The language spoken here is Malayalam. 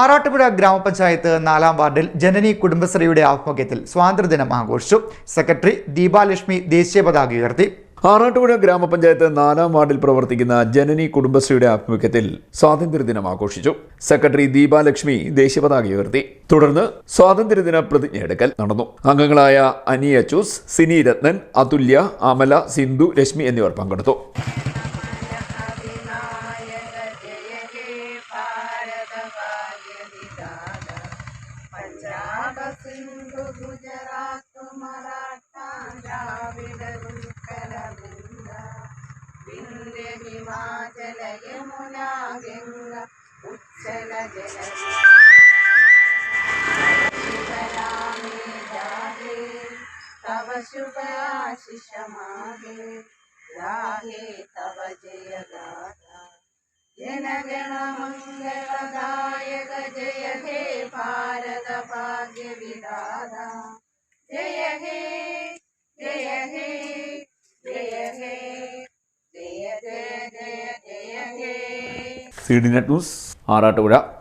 ആറാട്ടുപുഴ ഗ്രാമപഞ്ചായത്ത് നാലാം വാർഡിൽ ജനനി കുടുംബശ്രീയുടെ ആഭിമുഖ്യത്തിൽ സ്വാതന്ത്ര്യദിനം ആഘോഷിച്ചു. സെക്രട്ടറി ദീപാലക്ഷ്മി ദേശീയ പതാക ഉയർത്തി. ആറാട്ടുപുഴ ഗ്രാമപഞ്ചായത്ത് നാലാം വാർഡിൽ പ്രവർത്തിക്കുന്ന ജനനി കുടുംബശ്രീയുടെ ആഭിമുഖ്യത്തിൽ സ്വാതന്ത്ര്യദിനം ആഘോഷിച്ചു. സെക്രട്ടറി ദീപാലക്ഷ്മി ദേശീയ പതാക ഉയർത്തി. തുടർന്ന് സ്വാതന്ത്ര്യദിന പ്രതിജ്ഞയെടുക്കൽ നടന്നു. അംഗങ്ങളായ അനി അച്ചൂസ് സിനി രത്നൻ അതുല്യ അമല സിന്ധു രശ്മി എന്നിവർ പങ്കെടുത്തു. സിന്ധു ഗുജറാത്ത് മറാഠ ദ്രാവിഡ ഉത്കല ബിന്ദ വിന്ധ്യ ഹിമാചല യമുന ഗംഗ ഉച്ഛല ജല ശുഭരാമേ ജാഗേ തവ ശുഭ ആശിഷ മാഗേ രാഹേ തവ ജയ ഗാഥ जनगण मङ्गलदायक जय हे ഭാരത ഭാഗ്യവിദാത ജയ ഹേ ജയ ഹേ ജയ ഹേ ജയ ജയ ജയ ജയ ഹേ. C D net news Arattupuzha.